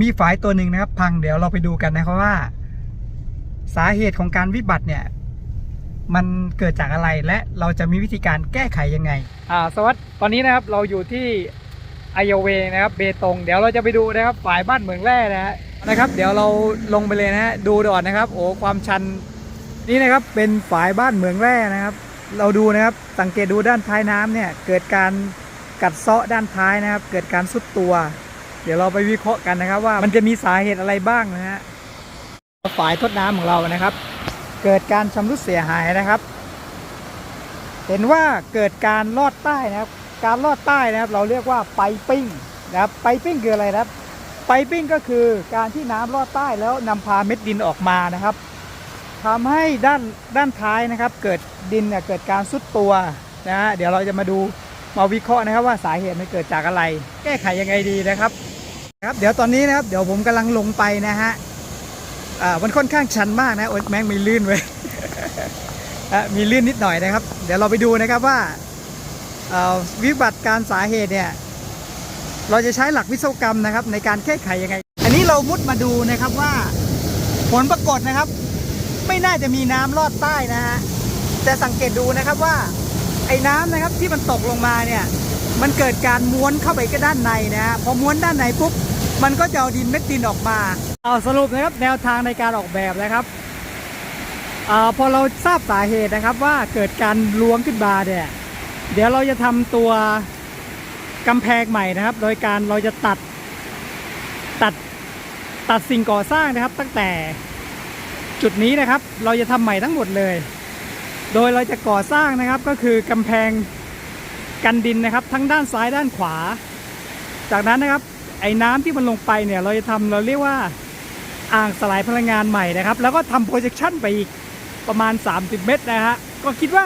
มีฝายตัวหนึ่งนะครับ พังเดี๋ยวเราไปดูกันนะครับว่า สาเหตุของการวิบัติเนี่ยมันเกิดจากอะไรและเราจะมีวิธีการแก้ไขยังไง อ่า สวัสดีตอนนี้นะครับเราอยู่ที่ไอโอเวนะครับเบตง เดี๋ยวเราจะไปดูนะครับฝ่ายบ้านเหมืองแร่นะฮะนะครับ เดี๋ยวเราลงไปเลยนะฮะดูก่อนนะครับ โอ้ความชันนี่นะครับเป็นฝ่ายบ้านเหมืองแร่นะครับ เราดูนะครับสังเกตดูด้านท้ายน้ำเนี่ยเกิดการกัดเซาะด้านท้ายนะครับ เกิดการสุดตัว เดี๋ยวเราไปวิเคราะห์กันนะครับ ว่ามันจะมีสาเหตุอะไรบ้างนะฮะฝ่ายทดน้ำของเรานะครับ เกิดการชำรุดเสียหายนะครับ เห็นว่าเกิดการลอดใต้นะครับ การลอดใต้นะครับ เราเรียกว่าไปปิ้งนะครับไปปิ้งคืออะไรนะครับไปปิ้งก็คือการที่น้ำลอดใต้แล้วนำพาเม็ดดินออกมานะครับทำให้ด้านด้านท้ายนะครับ เกิดดินเนี่ยเกิดการซุดตัวนะฮะเดี๋ยวเราจะมาดูมาวิเคราะห์นะครับว่าสาเหตุมันเกิดจากอะไร แก้ไขยังไงดีนะครับ ครับเดี๋ยวตอนนี้นะครับเดี๋ยวผมกำลังลงไปนะฮะอ่ามันค่อนข้างชันมากนะโอ๊ยแม่งมีลื่นเว้ยอะมีลื่นนิดหน่อยนะครับ เดี๋ยวเราไปดูนะครับว่าอ่อวิบัติการสาเหตุเนี่ยเราจะใช้หลักวิศวกรรมนะครับ ในการแก้ไขยังไง อันนี้เรามุดมาดูนะครับว่า ผลปรากฏนะครับ ไม่น่าจะมีน้ำลอดใต้นะฮะแต่สังเกตดูนะครับว่าไอ้น้ำนะครับที่มันตกลงมาเนี่ย มันเกิดการม้วนเข้าไปก็ด้านในนะฮะพอม้วนด้านในปุ๊บมันก็จะเอาดินเม็ดดินออกมาเอาสรุปนะครับแนวทางในการออกแบบนะครับอาพอเราทราบสาเหตุนะครับว่าเกิดการล้วงขึ้นมาเนี่ยเดี๋ยวเราจะทำตัวกำแพงใหม่นะครับ โดยการเราจะตัดตัดตัดสิ่งก่อสร้างนะครับ ตั้งแต่จุดนี้นะครับ เราจะทำใหม่ทั้งหมดเลย โดยเราจะก่อสร้างนะครับก็คือกำแพง กันดินนะครับ ทั้งด้านซ้ายด้านขวา จากนั้นนะครับไอ้น้ำที่มันลงไปเนี่ยเราจะทำเราเรียกว่าอ่างสลายพลังงานใหม่นะครับ แล้วก็ทำโปรเจคชันไปอีกประมาณ 30 เมตรนะฮะก็คิดว่า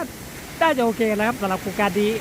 ได้จะโอเคแล้วครับสำหรับโครงการนี้